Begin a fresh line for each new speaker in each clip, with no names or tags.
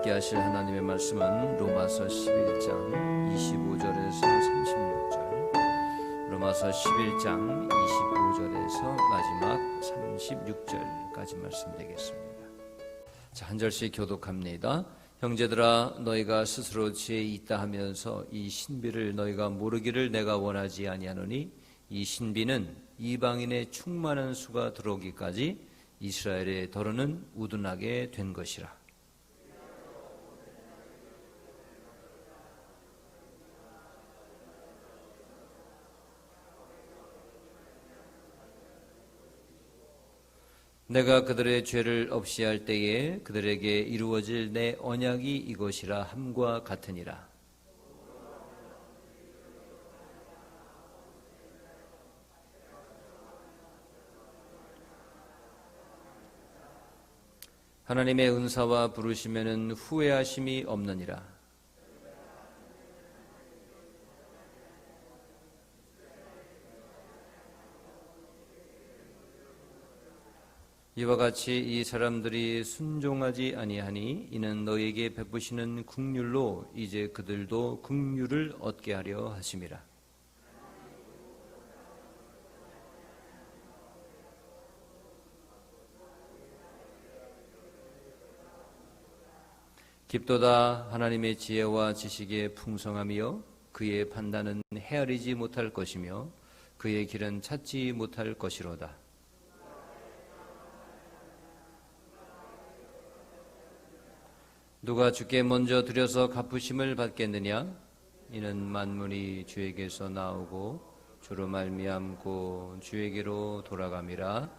함께 하실 하나님의 말씀은 로마서 11장 25절에서 36절 로마서 11장 25절에서 마지막 36절까지 말씀 되겠습니다. 자, 한 절씩 교독합니다. 형제들아 너희가 스스로 지혜 있다 하면서 이 신비를 너희가 모르기를 내가 원하지 아니하노니 이 신비는 이방인의 충만한 수가 들어오기까지 이스라엘의 더러는 우둔하게 된 것이라. 내가 그들의 죄를 없이 할 때에 그들에게 이루어질 내 언약이 이것이라 함과 같으니라. 하나님의 은사와 부르시면은 후회하심이 없느니라. 이와 같이 이 사람들이 순종하지 아니하니 이는 너에게 베푸시는 국률로 이제 그들도 국률을 얻게 하려 하심이라. 깊도다 하나님의 지혜와 지식의 풍성함이요 그의 판단은 헤아리지 못할 것이며 그의 길은 찾지 못할 것이로다. 누가 주께 먼저 드려서 갚으심을 받겠느냐? 이는 만문이 주에게서 나오고 주로 말미암고 주에게로 돌아감이라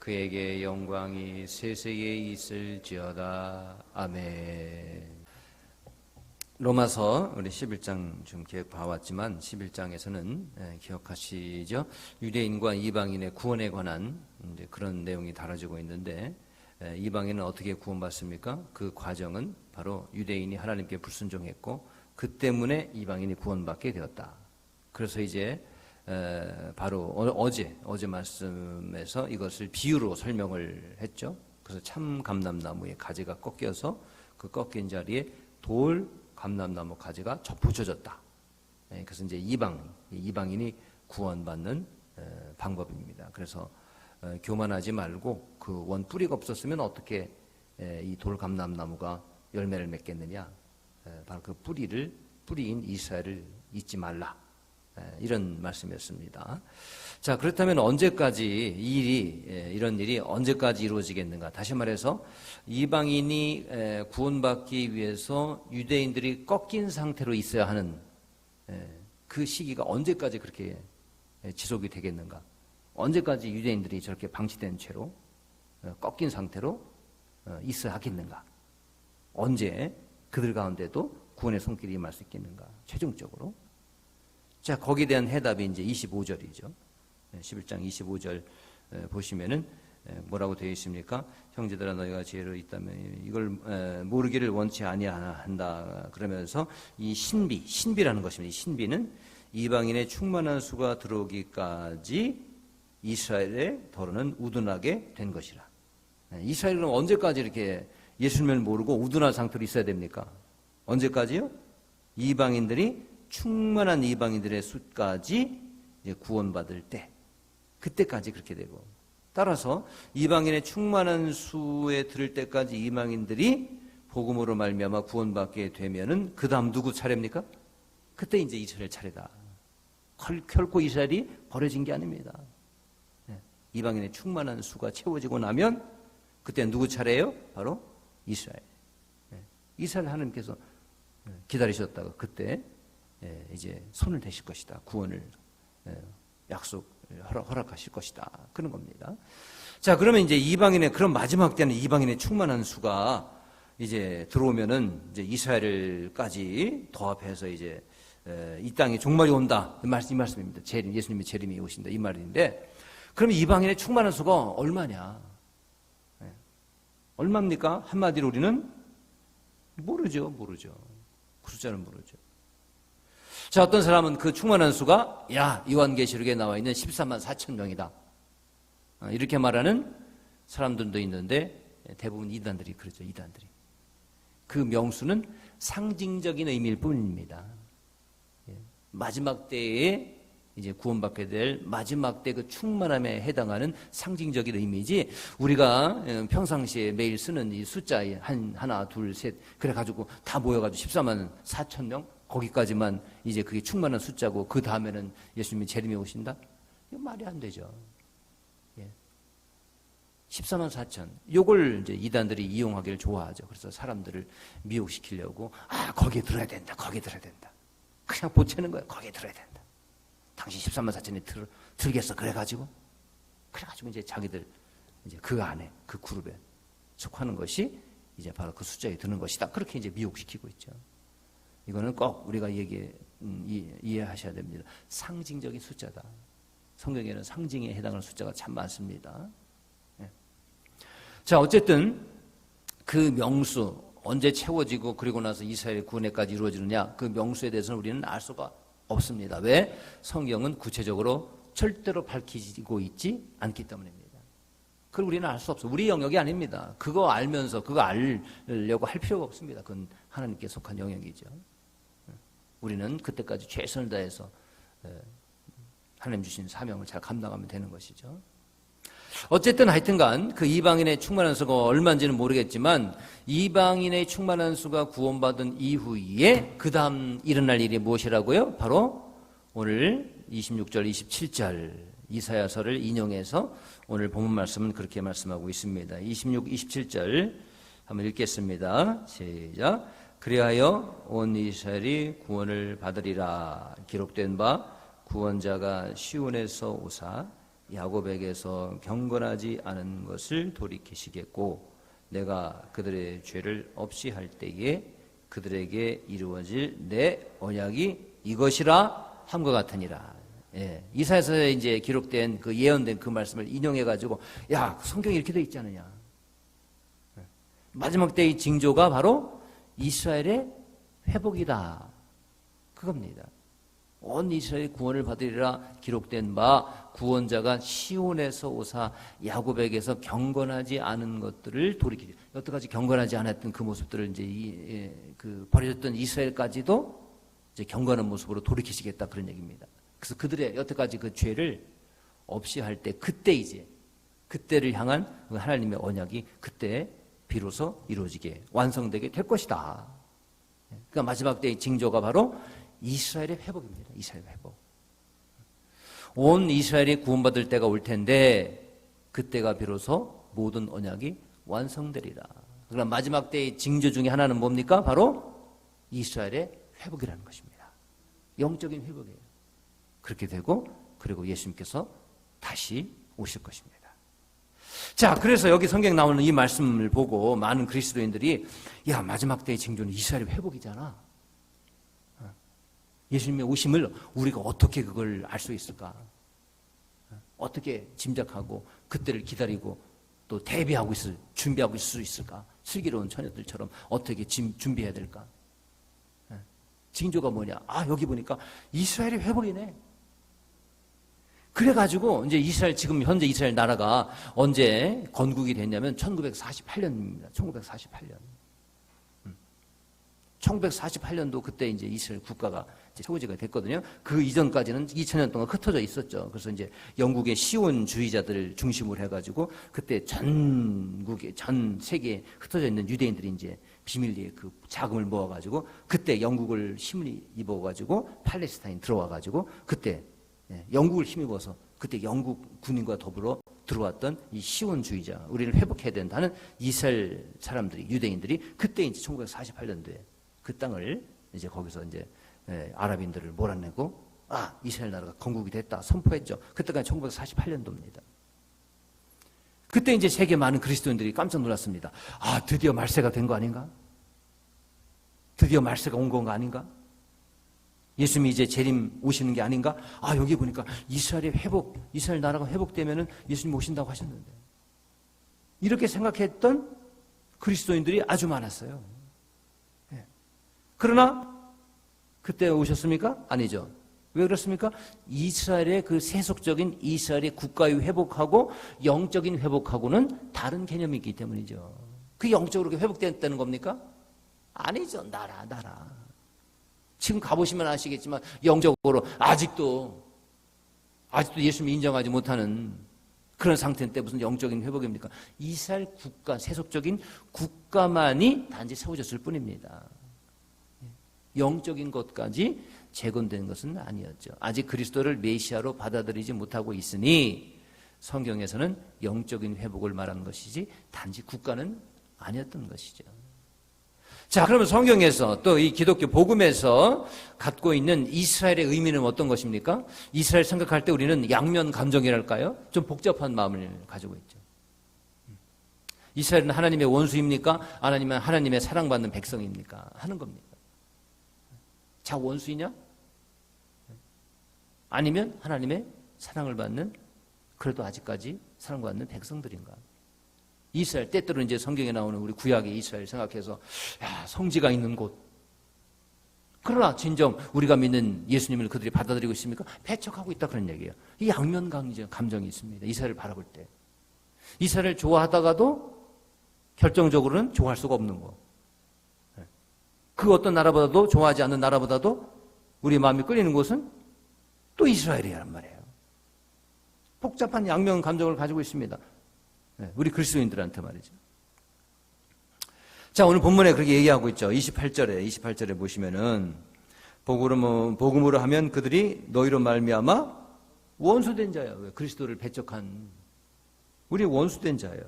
그에게 영광이 세세에 있을지어다. 아멘. 로마서 우리 11장 좀 기억 봐왔지만 11장에서는 기억하시죠? 유대인과 이방인의 구원에 관한 그런 내용이 다뤄지고 있는데 이방인은 어떻게 구원받습니까? 그 과정은 바로 유대인이 하나님께 불순종했고 그 때문에 이방인이 구원받게 되었다. 그래서 이제 바로 어제 어제 말씀에서 이것을 비유로 설명을 했죠. 그래서 참 감람나무의 가지가 꺾여서 그 꺾인 자리에 돌 감람나무 가지가 접붙여졌다. 그래서 이제 이방 이방인이 구원받는 방법입니다. 그래서 교만하지 말고 그 원 뿌리가 없었으면 어떻게 이 돌감람나무가 열매를 맺겠느냐? 바로 그 뿌리를 뿌리인 이스라엘을 잊지 말라. 이런 말씀이었습니다. 자, 그렇다면 언제까지 이 일이 이런 일이 언제까지 이루어지겠는가? 다시 말해서 이방인이 구원받기 위해서 유대인들이 꺾인 상태로 있어야 하는 그 시기가 언제까지 그렇게 지속이 되겠는가? 언제까지 유대인들이 저렇게 방치된 채로 꺾인 상태로 있어야 하겠는가? 언제 그들 가운데도 구원의 손길이 임할 수 있겠는가? 최종적으로. 자, 거기에 대한 해답이 이제 25절이죠. 11장 25절 보시면은 뭐라고 되어 있습니까? 형제들아 너희가 지혜로 있다면 이걸 모르기를 원치 아니한다 그러면서 이 신비, 신비라는 것입니다. 이 신비는 이방인의 충만한 수가 들어오기까지 이스라엘의 더러는 우둔하게 된 것이라. 이스라엘은 언제까지 이렇게 예수님을 모르고 우둔한 상태로 있어야 됩니까? 언제까지요? 이방인들이 충만한 이방인들의 수까지 구원받을 때, 그때까지 그렇게 되고, 따라서 이방인의 충만한 수에 들을 때까지 이방인들이 복음으로 말미암아 구원받게 되면은 그 다음 누구 차례입니까? 그때 이제 이스라엘 차례다. 결코 이스라엘이 버려진 게 아닙니다. 이방인의 충만한 수가 채워지고 나면 그때 누구 차례예요? 바로 이스라엘. 이스라엘 하나님께서 기다리셨다가 그때 이제 손을 대실 것이다. 구원을 약속 허락 하실 것이다. 그런 겁니다. 자, 그러면 이제 이방인의 그런 마지막 때는 이방인의 충만한 수가 이제 들어오면은 이제 이스라엘까지 도합해서 이제 이 땅에 종말이 온다. 이 말씀, 이 말씀입니다. 재림, 예수님의 재림이 오신다. 이 말인데 그럼 이방인의 충만한 수가 얼마냐? 네. 얼마입니까? 한마디로 우리는 모르죠, 모르죠. 그 숫자는 모르죠. 자, 어떤 사람은 그 충만한 수가, 야, 요한계시록에 나와 있는 13만 4천 명이다. 어, 이렇게 말하는 사람들도 있는데, 대부분 이단들이 그러죠, 이단들이. 그 명수는 상징적인 의미일 뿐입니다. 예. 마지막 때에 이제 구원받게 될 마지막 때 그 충만함에 해당하는 상징적인 의미지 우리가 어, 평상시에 매일 쓰는 이 숫자 한 하나 둘 셋 그래 가지고 다 모여 가지고 14만 4천 명 거기까지만 이제 그게 충만한 숫자고 그 다음에는 예수님이 재림에 오신다 이거 말이 안 되죠. 예. 14만 4천. 요걸 이제 이단들이 이용하기를 좋아하죠. 그래서 사람들을 미혹시키려고 아 거기에 들어야 된다. 거기에 들어야 된다. 그냥 보채는 거예요. 거기에 들어야 된다. 당신 13만 4천이 들, 들겠어. 그래가지고 그래가지고 이제 자기들 이제 그 안에 그 그룹에 속하는 것이 이제 바로 그 숫자에 드는 것이다. 그렇게 이제 미혹시키고 있죠. 이거는 꼭 우리가 얘기 음, 이, 이해하셔야 됩니다. 상징적인 숫자다. 성경에는 상징에 해당하는 숫자가 참 많습니다. 예. 자, 어쨌든 그 명수 언제 채워지고 그리고 나서 이스라엘 구원회까지 이루어지느냐 그 명수에 대해서는 우리는 알 수가 없습니다. 왜? 성경은 구체적으로 절대로 밝히고 있지 않기 때문입니다. 그걸 우리는 알 수 없어. 우리 영역이 아닙니다. 그거 알면서 그거 알려고 할 필요가 없습니다. 그건 하나님께 속한 영역이죠. 우리는 그때까지 최선을 다해서 하나님 주신 사명을 잘 감당하면 되는 것이죠. 어쨌든 하여튼간 그 이방인의 충만한 수가 얼마인지는 모르겠지만 이방인의 충만한 수가 구원받은 이후에 그 다음 일어날 일이 무엇이라고요? 바로 오늘 26절, 27절 이사야서를 인용해서 오늘 본문 말씀은 그렇게 말씀하고 있습니다. 26, 27절 한번 읽겠습니다. 시작. 그리하여 온 이스라엘이 구원을 받으리라 기록된 바 구원자가 시온에서 오사 야곱에게서 경건하지 않은 것을 돌이키시겠고 내가 그들의 죄를 없이 할 때에 그들에게 이루어질 내 언약이 이것이라 함과 같으니라. 예. 이사에서 이제 기록된 그 예언된 그 말씀을 인용해 가지고 야 성경이 이렇게 돼 있지 않느냐. 예. 마지막 때의 징조가 바로 이스라엘의 회복이다. 그겁니다. 온 이스라엘 구원을 받으리라 기록된 바 구원자가 시온에서 오사 야곱에게서 경건하지 않은 것들을 돌이키지 여태까지 경건하지 않았던 그 모습들을 이제 이, 예, 그 버려졌던 이스라엘까지도 이제 경건한 모습으로 돌이키시겠다 그런 얘기입니다. 그래서 그들의 여태까지 그 죄를 없이 할 때 그때 이제 그때를 향한 그 하나님의 언약이 그때 비로소 이루어지게 완성되게 될 것이다. 그러니까 마지막 때의 징조가 바로 이스라엘의 회복입니다. 이스라엘의 회복. 온 이스라엘이 구원받을 때가 올 텐데 그때가 비로소 모든 언약이 완성되리라. 그럼 마지막 때의 징조 중에 하나는 뭡니까? 바로 이스라엘의 회복이라는 것입니다. 영적인 회복이에요. 그렇게 되고 그리고 예수님께서 다시 오실 것입니다. 자, 그래서 여기 성경 나오는 이 말씀을 보고 많은 그리스도인들이 야 마지막 때의 징조는 이스라엘 회복이잖아. 예수님의 오심을 우리가 어떻게 그걸 알 수 있을까? 어떻게 짐작하고 그때를 기다리고 또 대비하고 있을 준비하고 있을 수 있을까? 슬기로운 처녀들처럼 어떻게 짐, 준비해야 될까? 징조가 뭐냐? 아 여기 보니까 이스라엘이 회복이네. 그래가지고 이제 이스라엘 지금 현재 이스라엘 나라가 언제 건국이 됐냐면 1948년입니다. 1948년. 1948년도 그때 이제 이스라엘 국가가 세워지가 됐거든요. 그 이전까지는 2000년 동안 흩어져 있었죠. 그래서 이제 영국의 시온주의자들을 중심으로 해가지고 그때 전국에 전 세계에 흩어져 있는 유대인들이 이제 비밀리에 그 자금을 모아가지고 그때 영국을 힘을 입어가지고 팔레스타인 들어와가지고 그때 예, 영국을 힘입어서 그때 영국 군인과 더불어 들어왔던 이 시온주의자 우리를 회복해야 된다는 이스라엘 사람들이 유대인들이 그때 이제 1948년도에 그 땅을 이제 거기서 이제 예, 아랍인들을 몰아내고 아 이스라엘 나라가 건국이 됐다 선포했죠. 그때가 1948년도입니다. 그때 이제 세계 많은 그리스도인들이 깜짝 놀랐습니다. 아 드디어 말세가 된 거 아닌가? 드디어 말세가 온 건가 아닌가? 예수님이 이제 재림 오시는 게 아닌가? 아 여기 보니까 이스라엘의 회복, 이스라엘 나라가 회복되면은 예수님 오신다고 하셨는데 이렇게 생각했던 그리스도인들이 아주 많았어요. 예. 그러나 그때 오셨습니까? 아니죠. 왜 그렇습니까? 이스라엘의 그 세속적인 이스라엘의 국가의 회복하고 영적인 회복하고는 다른 개념이기 때문이죠. 그 영적으로 회복됐다는 겁니까? 아니죠. 나라, 나라. 지금 가보시면 아시겠지만 영적으로 아직도 아직도 예수님 인정하지 못하는 그런 상태인데 무슨 영적인 회복입니까? 이스라엘 국가, 세속적인 국가만이 단지 세워졌을 뿐입니다. 영적인 것까지 재건된 것은 아니었죠. 아직 그리스도를 메시아로 받아들이지 못하고 있으니 성경에서는 영적인 회복을 말하는 것이지 단지 국가는 아니었던 것이죠. 자, 그러면 성경에서 또 이 기독교 복음에서 갖고 있는 이스라엘의 의미는 어떤 것입니까? 이스라엘 생각할 때 우리는 양면 감정이랄까요? 좀 복잡한 마음을 가지고 있죠. 이스라엘은 하나님의 원수입니까? 아니면 하나님의 사랑받는 백성입니까? 하는 겁니다. 자, 원수이냐? 아니면 하나님의 사랑을 받는 그래도 아직까지 사랑받는 백성들인가? 이스라엘 때때로 이제 성경에 나오는 우리 구약의 이스라엘 생각해서 야, 성지가 있는 곳. 그러나 진정 우리가 믿는 예수님을 그들이 받아들이고 있습니까? 배척하고 있다 그런 얘기예요. 이 양면 감정, 감정이 있습니다. 이스라엘을 바라볼 때. 이스라엘을 좋아하다가도 결정적으로는 좋아할 수가 없는 거. 그 어떤 나라보다도 좋아하지 않는 나라보다도 우리 마음이 끌리는 곳은 또 이스라엘이란 말이에요. 복잡한 양면 감정을 가지고 있습니다. 네, 우리 그리스도인들한테 말이죠. 자, 오늘 본문에 그렇게 얘기하고 있죠. 28절에, 28절에 보시면은, 복음으로, 복음으로 하면 그들이 너희로 말미암아 원수된 자야. 왜? 그리스도를 배척한. 우리 원수된 자야.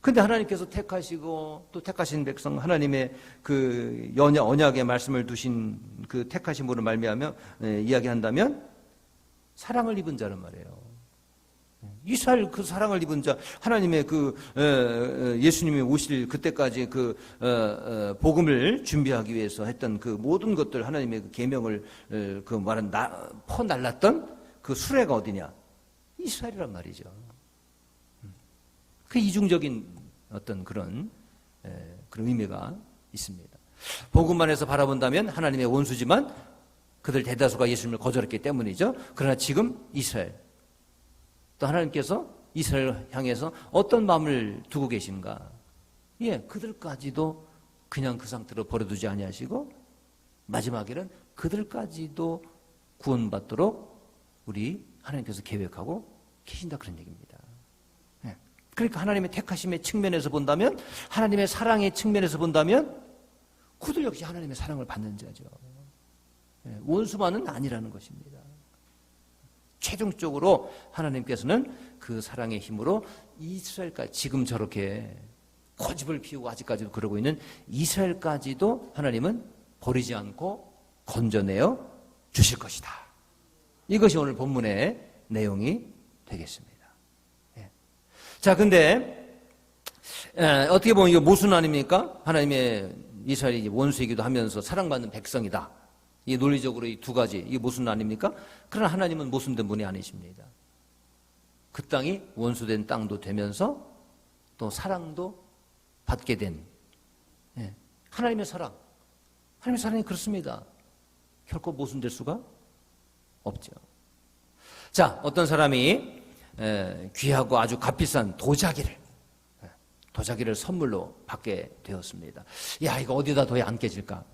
근데 하나님께서 택하시고 또 택하신 백성 하나님의 그 연약 언약의 말씀을 두신 그 택하심으로 말미암아 예, 이야기한다면 사랑을 입은 자란 말이에요. 이스라엘 그 사랑을 입은 자 하나님의 그 예수님이 오실 그때까지 그 어, 어, 복음을 준비하기 위해서 했던 그 모든 것들 하나님의 그 계명을 그 말은 퍼 날랐던 그 수레가 어디냐 이스라엘이란 말이죠. 그 이중적인 어떤 그런 그런 의미가 있습니다. 복음만에서 바라본다면 하나님의 원수지만 그들 대다수가 예수님을 거절했기 때문이죠. 그러나 지금 이스라엘 또 하나님께서 이스라엘 향해서 어떤 마음을 두고 계신가? 예, 그들까지도 그냥 그 상태로 버려두지 아니하시고 마지막에는 그들까지도 구원받도록 우리 하나님께서 계획하고 계신다 그런 얘기입니다. 예. 그러니까 하나님의 택하심의 측면에서 본다면 하나님의 사랑의 측면에서 본다면 그들 역시 하나님의 사랑을 받는 자죠. 예, 원수만은 아니라는 것입니다. 최종적으로 하나님께서는 그 사랑의 힘으로 이스라엘까지 지금 저렇게 고집을 피우고 아직까지도 그러고 있는 이스라엘까지도 하나님은 버리지 않고 건져내어 주실 것이다. 이것이 오늘 본문의 내용이 되겠습니다. 예. 자, 근데 에, 어떻게 보면 이거 모순 아닙니까? 하나님의 이스라엘이 원수이기도 하면서 사랑받는 백성이다. 이 논리적으로 이 두 가지 이게 모순 아닙니까? 그러나 하나님은 모순된 분이 아니십니다. 그 땅이 원수된 땅도 되면서 또 사랑도 받게 된 예, 하나님의 사랑. 하나님의 사랑이 그렇습니다. 결코 모순될 수가 없죠. 자, 어떤 사람이 귀하고 아주 값비싼 도자기를 예, 도자기를 선물로 받게 되었습니다. 야, 이거 어디다 둬야 안 깨질까?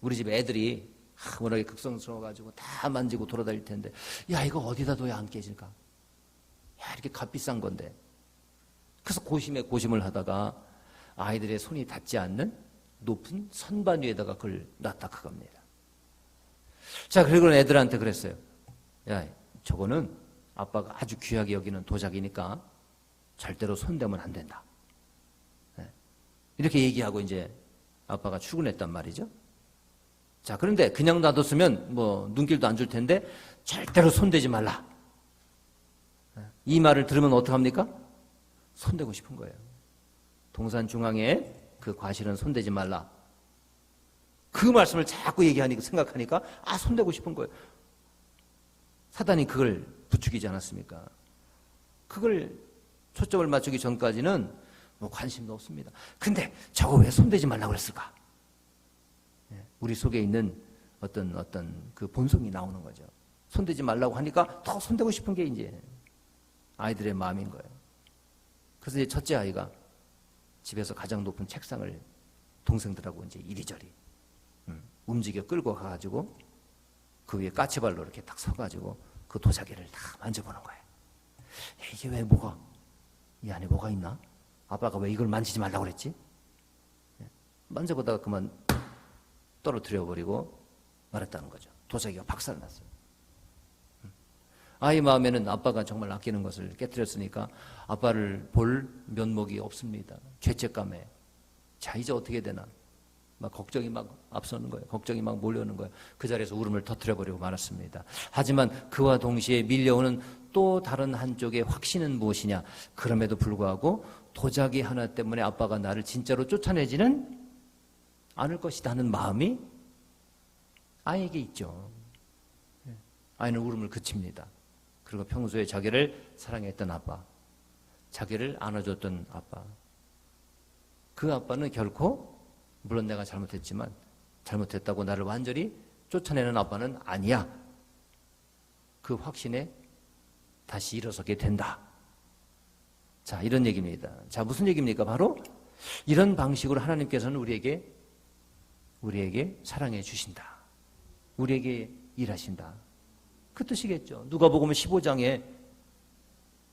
우리 집 애들이 아, 워낙에 극성스러워가지고 다 만지고 돌아다닐 텐데, 야, 이거 어디다 둬야 안 깨질까? 야, 이렇게 값비싼 건데. 그래서 고심에 고심을 하다가 아이들의 손이 닿지 않는 높은 선반 위에다가 그걸 놨다 그겁니다. 자, 그리고 애들한테 그랬어요. 야, 저거는 아빠가 아주 귀하게 여기는 도자기니까 절대로 손대면 안 된다. 네. 이렇게 얘기하고 이제 아빠가 출근했단 말이죠. 자, 그런데 그냥 놔뒀으면 뭐 눈길도 안 줄 텐데 절대로 손대지 말라. 이 말을 들으면 어떡합니까? 손대고 싶은 거예요. 동산 중앙에 그 과실은 손대지 말라. 그 말씀을 자꾸 얘기하니까 생각하니까 아 손대고 싶은 거예요. 사단이 그걸 부추기지 않았습니까? 그걸 초점을 맞추기 전까지는 뭐 관심도 없습니다. 근데 저거 왜 손대지 말라고 그랬을까? 우리 속에 있는 어떤 어떤 그 본성이 나오는 거죠. 손대지 말라고 하니까 더 손대고 싶은 게 이제 아이들의 마음인 거예요. 그래서 이제 첫째 아이가 집에서 가장 높은 책상을 동생들하고 이제 이리저리 음, 움직여 끌고 가가지고 그 위에 까치발로 이렇게 딱 서가지고 그 도자기를 다 만져보는 거예요. 야, 이게 왜 뭐가 이 안에 뭐가 있나? 아빠가 왜 이걸 만지지 말라고 그랬지? 예, 만져보다가 그만 떨어뜨려 버리고 말했다는 거죠. 도자기가 박살났어요. 음. 아이 마음에는 아빠가 정말 아끼는 것을 깨뜨렸으니까 아빠를 볼 면목이 없습니다. 죄책감에. 자, 이제 어떻게 되나? 막 걱정이 막 앞서는 거예요. 걱정이 막 몰려오는 거예요. 그 자리에서 울음을 터뜨려버리고 말았습니다. 하지만 그와 동시에 밀려오는 또 다른 한쪽의 확신은 무엇이냐? 그럼에도 불구하고 도자기 하나 때문에 아빠가 나를 진짜로 쫓아내지는 않을 것이다 하는 마음이 아이에게 있죠. 예. 아이는 울음을 그칩니다. 그리고 평소에 자기를 사랑했던 아빠, 자기를 안아줬던 아빠. 그 아빠는 결코 물론 내가 잘못했지만 잘못했다고 나를 완전히 쫓아내는 아빠는 아니야. 그 확신에 다시 일어서게 된다. 자, 이런 얘기입니다. 자, 무슨 얘기입니까? 바로 이런 방식으로 하나님께서는 우리에게 우리에게 사랑해 주신다. 우리에게 일하신다. 그 뜻이겠죠. 누가복음 15장에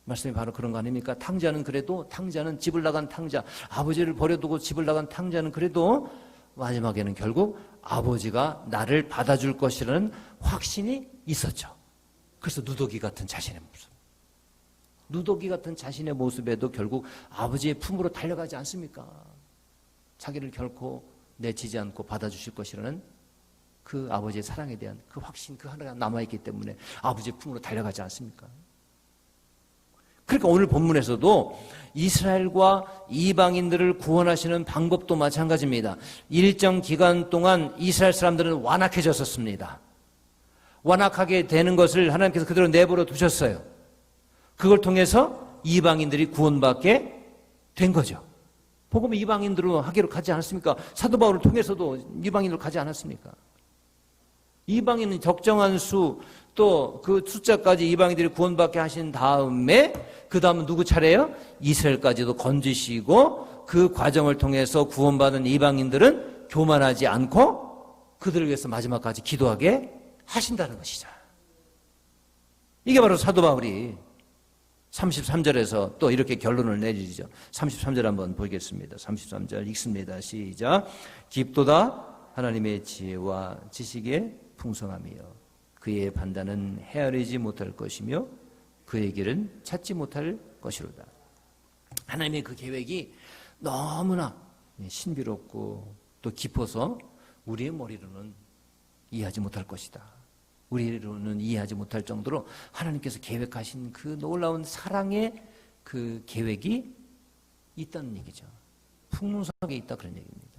말씀이 바로 그런 거 아닙니까? 탕자는 그래도 탕자는 집을 나간 탕자, 아버지를 버려두고 집을 나간 탕자는 그래도 마지막에는 결국 아버지가 나를 받아줄 것이라는 확신이 있었죠. 그래서 누더기 같은 자신의 모습. 누더기 같은 자신의 모습에도 결국 아버지의 품으로 달려가지 않습니까? 자기를 결코 내치지 않고 받아주실 것이라는 그 아버지의 사랑에 대한 그 확신, 그 하나가 남아있기 때문에 아버지의 품으로 달려가지 않습니까? 그러니까 오늘 본문에서도 이스라엘과 이방인들을 구원하시는 방법도 마찬가지입니다. 일정 기간 동안 이스라엘 사람들은 완악해졌었습니다. 완악하게 되는 것을 하나님께서 그대로 내버려 두셨어요. 그걸 통해서 이방인들이 구원받게 된 거죠. 복음 이방인들로 하기로 가지 않았습니까? 사도 바울을 통해서도 이방인으로 가지 않았습니까? 이방인은 적정한 수, 또 그 숫자까지 이방인들이 구원받게 하신 다음에 그 다음은 누구 차례예요? 이스라엘까지도 건지시고 그 과정을 통해서 구원받은 이방인들은 교만하지 않고 그들을 위해서 마지막까지 기도하게 하신다는 것이죠. 이게 바로 사도 바울이 33절에서 또 이렇게 결론을 내리죠. 33절 한번 보겠습니다. 33절 읽습니다. 시작. 깊도다 하나님의 지혜와 지식의 풍성함이요. 그의 판단은 헤아리지 못할 것이며 그의 길은 찾지 못할 것이로다. 하나님의 그 계획이 너무나 신비롭고 또 깊어서 우리의 머리로는 이해하지 못할 것이다. 우리로는 이해하지 못할 정도로 하나님께서 계획하신 그 놀라운 사랑의 그 계획이 있다는 얘기죠. 풍성하게 있다 그런 얘기입니다.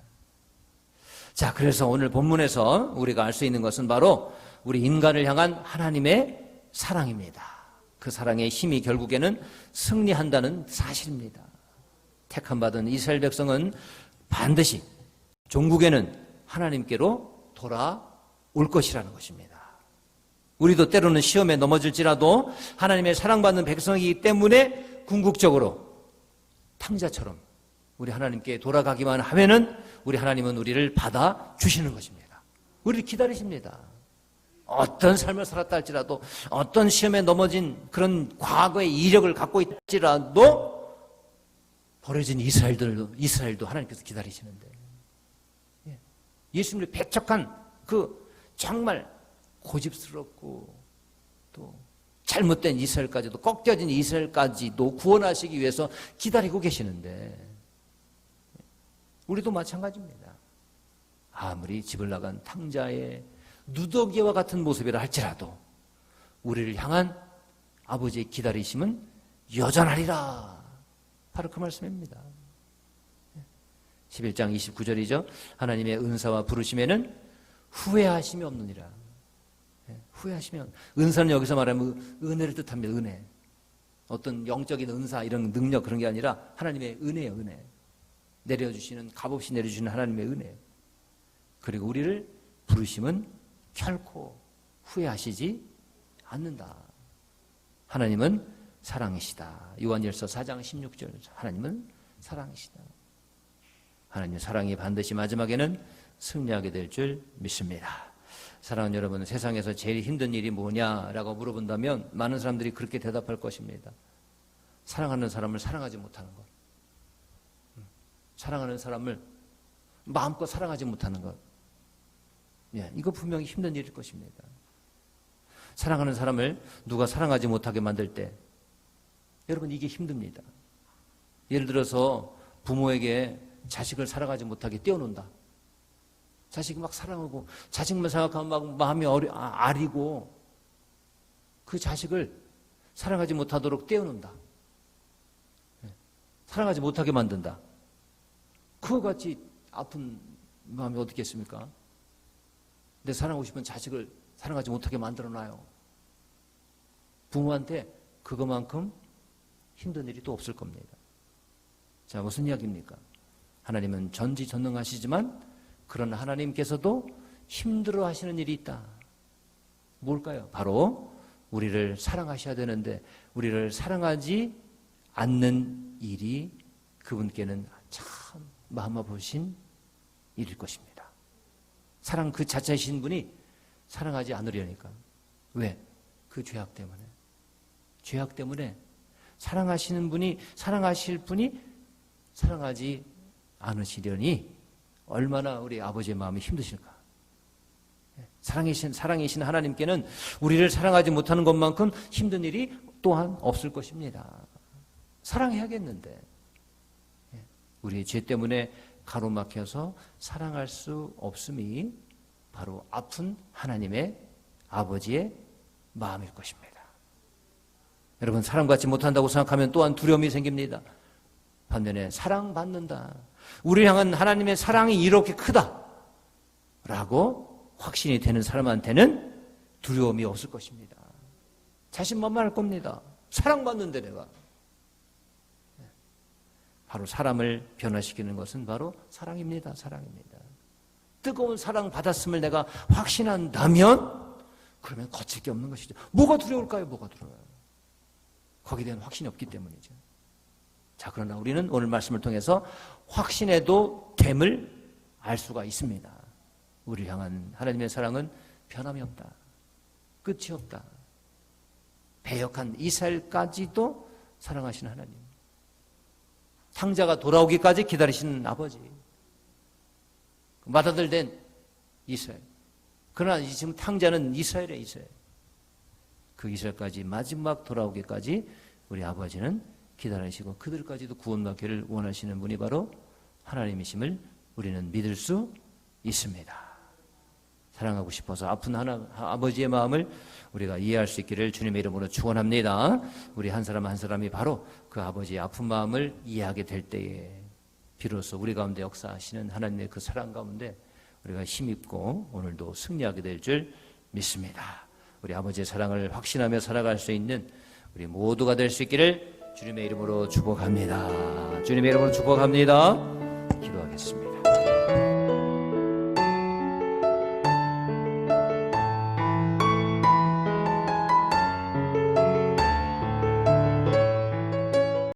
자, 그래서 오늘 본문에서 우리가 알 수 있는 것은 바로 우리 인간을 향한 하나님의 사랑입니다. 그 사랑의 힘이 결국에는 승리한다는 사실입니다. 택함 받은 이스라엘 백성은 반드시 종국에는 하나님께로 돌아올 것이라는 것입니다. 우리도 때로는 시험에 넘어질지라도 하나님의 사랑받는 백성이기 때문에 궁극적으로 탕자처럼 우리 하나님께 돌아가기만 하면은 우리 하나님은 우리를 받아 주시는 것입니다. 우리를 기다리십니다. 어떤 삶을 살았다 할지라도 어떤 시험에 넘어진 그런 과거의 이력을 갖고 있지라도 버려진 이스라엘들도 이스라엘도 하나님께서 기다리시는데 예. 예수님의 배척한 그 정말 고집스럽고 또 잘못된 이스라엘까지도 꺾여진 이스라엘까지도 구원하시기 위해서 기다리고 계시는데 우리도 마찬가지입니다. 아무리 집을 나간 탕자의 누더기와 같은 모습이라 할지라도 우리를 향한 아버지의 기다리심은 여전하리라. 바로 그 말씀입니다. 11장 29절이죠. 하나님의 은사와 부르심에는 후회하심이 없느니라. 후회하시면 은사는 여기서 말하면 은혜를 뜻합니다. 은혜. 어떤 영적인 은사 이런 능력 그런 게 아니라 하나님의 은혜예요. 은혜. 내려주시는 값없이 내려주시는 하나님의 은혜. 그리고 우리를 부르심은 결코 후회하시지 않는다. 하나님은 사랑이시다. 요한일서 4장 16절 하나님은 사랑이시다. 하나님의 사랑이 반드시 마지막에는 승리하게 될 줄 믿습니다. 사랑하는 여러분, 세상에서 제일 힘든 일이 뭐냐라고 물어본다면 많은 사람들이 그렇게 대답할 것입니다. 사랑하는 사람을 사랑하지 못하는 것. 음, 사랑하는 사람을 마음껏 사랑하지 못하는 것. 예, 이거 분명히 힘든 일일 것입니다. 사랑하는 사람을 누가 사랑하지 못하게 만들 때, 여러분 이게 힘듭니다. 예를 들어서 부모에게 자식을 사랑하지 못하게 떼어놓는다. 자식이 막 사랑하고 자식만 생각하면 막 마음이 어리, 아, 아리고 그 자식을 사랑하지 못하도록 떼어놓는다. 예, 사랑하지 못하게 만든다. 그거 같이 아픈 마음이 어떻겠습니까? 내 사랑하고 싶은 자식을 사랑하지 못하게 만들어 놔요. 부모한테 그거만큼 힘든 일이 또 없을 겁니다. 자, 무슨 이야기입니까? 하나님은 전지전능하시지만 그런 하나님께서도 힘들어 하시는 일이 있다. 뭘까요? 바로 우리를 사랑하셔야 되는데 우리를 사랑하지 않는 일이 그분께는 참 마음 아프신 일일 것입니다. 사랑 그 자체이신 분이 사랑하지 않으려니까. 왜? 그 죄악 때문에. 죄악 때문에 사랑하시는 분이, 사랑하실 분이 사랑하지 않으시려니 얼마나 우리 아버지의 마음이 힘드실까. 사랑이신, 사랑이신 하나님께는 우리를 사랑하지 못하는 것만큼 힘든 일이 또한 없을 것입니다. 사랑해야겠는데. 우리의 죄 때문에 가로막혀서 사랑할 수 없음이 바로 아픈 하나님의 아버지의 마음일 것입니다. 여러분, 사랑받지 못한다고 생각하면 또한 두려움이 생깁니다. 반면에 사랑받는다. 우리를 향한 하나님의 사랑이 이렇게 크다. 라고 확신이 되는 사람한테는 두려움이 없을 것입니다. 자신만만 할 겁니다. 사랑받는데 내가. 바로 사람을 변화시키는 것은 바로 사랑입니다. 사랑입니다. 뜨거운 사랑 받았음을 내가 확신한다면 그러면 거칠 게 없는 것이죠. 뭐가 두려울까요? 뭐가 두려워요? 거기에 대한 확신이 없기 때문이죠. 자, 그러나 우리는 오늘 말씀을 통해서 확신해도 됨을 알 수가 있습니다. 우리를 향한 하나님의 사랑은 변함이 없다. 끝이 없다. 배역한 이스라엘까지도 사랑하시는 하나님. 탕자가 돌아오기까지 기다리시는 아버지. 맏아들 된 이스라엘. 그러나 지금 탕자는 이스라엘의 이스라엘. 그 이스라엘까지 마지막 돌아오기까지 우리 아버지는 기다리시고 그들까지도 구원받기를 원하시는 분이 바로 하나님이심을 우리는 믿을 수 있습니다. 사랑하고 싶어서 아픈 하나, 아버지의 마음을 우리가 이해할 수 있기를 주님의 이름으로 축원합니다. 우리 한 사람 한 사람이 바로 그 아버지의 아픈 마음을 이해하게 될 때에 비로소 우리 가운데 역사하시는 하나님의 그 사랑 가운데 우리가 힘입고 오늘도 승리하게 될 줄 믿습니다. 우리 아버지의 사랑을 확신하며 살아갈 수 있는 우리 모두가 될 수 있기를 주님의 이름으로 축복합니다. 주님의 이름으로 축복합니다.